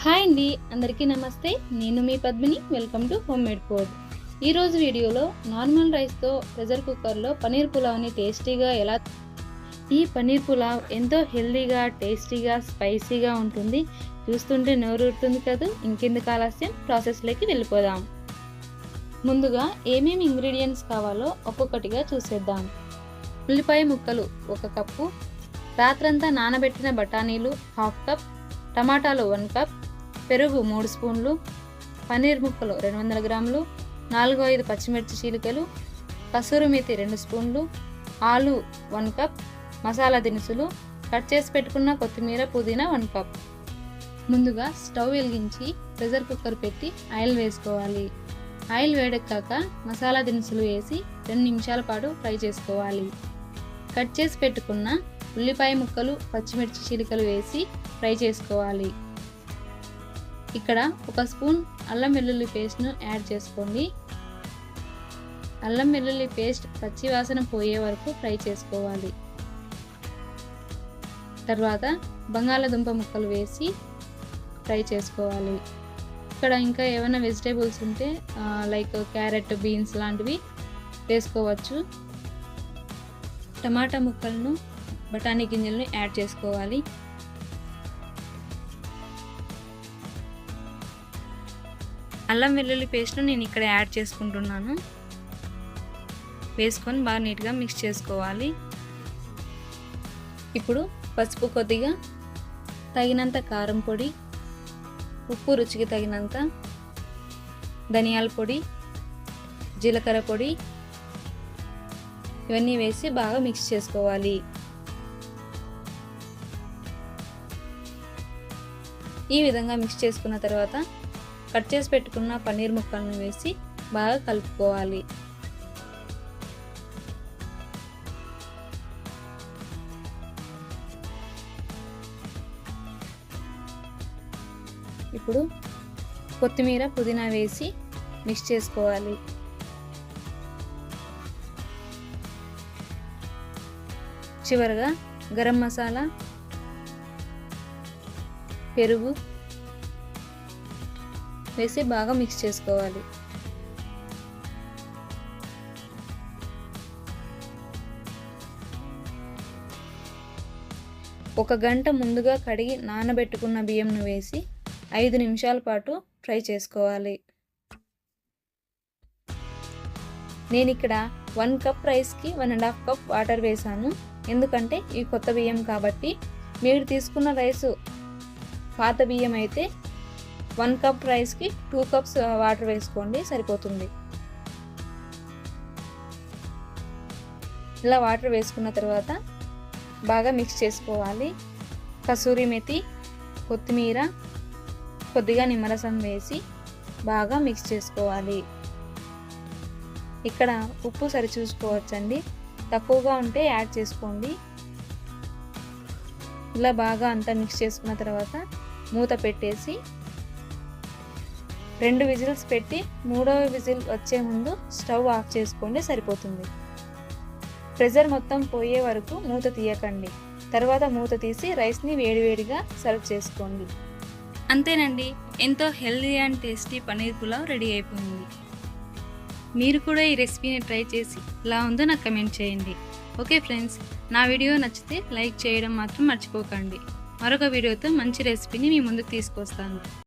Hi అండి అందరికీ నమస్తే. నేను మీ Padmini welcome to home made food ఈరోజు వీడియోలో నార్మల్ రైస్తో ప్రెషర్ కుక్కర్లో పనీర్ పులావ్ని టేస్టీగా ఎలా ఈ పనీర్ పులావ్ ఎంతో హెల్దీగా టేస్టీగా స్పైసీగా ఉంటుంది. చూస్తుంటే నోరూరుతుంది కదా. ఇంకెందుకు ఆలస్యం? ప్రాసెస్లోకి వెళ్ళిపోదాం. ముందుగా ఏమేమి ఇంగ్రీడియంట్స్ కావాలో ఒక్కొక్కటిగా చూసేద్దాం. ఉల్లిపాయ ముక్కలు ఒక కప్పు. రాత్రంతా నానబెట్టిన బఠానీలు హాఫ్ కప్. టమాటాలు వన్ కప్. పెరుగు మూడు స్పూన్లు పన్నీర్ ముక్కలు రెండు వందల గ్రాములు నాలుగు ఐదు పచ్చిమిర్చి చీలికలు కసూరి మేతి రెండు స్పూన్లు ఆలు వన్ కప్ మసాలా దినుసులు కట్ చేసి పెట్టుకున్న కొత్తిమీర పుదీనా వన్ కప్. ముందుగా స్టవ్ వెలిగించి ప్రెషర్ కుక్కర్ పెట్టి ఆయిల్ వేసుకోవాలి. ఆయిల్ వేడెక్కాక మసాలా దినుసులు వేసి రెండు నిమిషాల పాటు ఫ్రై చేసుకోవాలి. కట్ చేసి పెట్టుకున్న ఉల్లిపాయ ముక్కలు పచ్చిమిర్చి చీలికలు వేసి ఫ్రై చేసుకోవాలి. ఇక్కడ ఒక స్పూన్ అల్లం వెల్లుల్లి పేస్ట్ను యాడ్ చేసుకోండి. అల్లం వెల్లుల్లి పేస్ట్ పచ్చి వాసన పోయే వరకు ఫ్రై చేసుకోవాలి. తర్వాత బంగాళదుంప ముక్కలు వేసి ఫ్రై చేసుకోవాలి. ఇక్కడ ఇంకా ఏమైనా వెజిటేబుల్స్ ఉంటే లైక్ క్యారెట్ బీన్స్ లాంటివి వేసుకోవచ్చు. టమాటా ముక్కలను బఠానీ గింజలను యాడ్ చేసుకోవాలి. అల్లం వెల్లుల్లి పేస్ట్ను నేను ఇక్కడ యాడ్ చేసుకుంటున్నాను. వేసుకొని బాగా నీట్గా మిక్స్ చేసుకోవాలి. ఇప్పుడు పసుపు కొద్దిగా తగినంత కారం పొడి ఉప్పు రుచికి తగినంత ధనియాల పొడి జీలకర్ర పొడి ఇవన్నీ వేసి బాగా మిక్స్ చేసుకోవాలి. ఈ విధంగా మిక్స్ చేసుకున్న తర్వాత కట్ చేసి పెట్టుకున్న పన్నీర్ ముక్కలను వేసి బాగా కలుపుకోవాలి. ఇప్పుడు కొత్తిమీర పుదీనా వేసి మిక్స్ చేసుకోవాలి. చివరగా గరం మసాలా పెరుగు వేసి బాగా మిక్స్ చేసుకోవాలి. ఒక గంట ముందుగా కడిగి నానబెట్టుకున్న బియ్యంను వేసి ఐదు నిమిషాల పాటు ఫ్రై చేసుకోవాలి. నేను ఇక్కడ వన్ కప్ రైస్కి one and half cup water వేసాను. ఎందుకంటే ఇవి కొత్త బియ్యం కాబట్టి మీరు తీసుకున్న రైసు పాత బియ్యం అయితే వన్ కప్ రైస్కి టూ కప్స్ వాటర్ వేసుకోండి సరిపోతుంది. ఇలా వాటర్ వేసుకున్న తర్వాత బాగా మిక్స్ చేసుకోవాలి. కసూరి మెతి కొత్తిమీర కొద్దిగా నిమ్మరసం వేసి బాగా మిక్స్ చేసుకోవాలి. ఇక్కడ ఉప్పు సరిచూసుకోవచ్చండి. తక్కువగా ఉంటే యాడ్ చేసుకోండి. ఇలా బాగా అంతా మిక్స్ చేసుకున్న తర్వాత మూత పెట్టేసి రెండు విజిల్స్ పెట్టి మూడవ విజిల్ వచ్చే ముందు స్టవ్ ఆఫ్ చేసుకోండి సరిపోతుంది. ప్రెజర్ మొత్తం పోయే వరకు మూత తీయకండి. తర్వాత మూత తీసి రైస్ని వేడివేడిగా సర్వ్ చేసుకోండి. అంతేనండి. ఎంతో healthy and tasty paneer pulao ready అయిపోయింది. మీరు కూడా ఈ రెసిపీని ట్రై చేసి ఎలా ఉందో నాకు కమెంట్ చేయండి. ఓకే ఫ్రెండ్స్ నా వీడియో నచ్చితే లైక్ చేయడం మాత్రం మర్చిపోకండి. మరొక వీడియోతో మంచి రెసిపీని మీ ముందుకు తీసుకొస్తాను.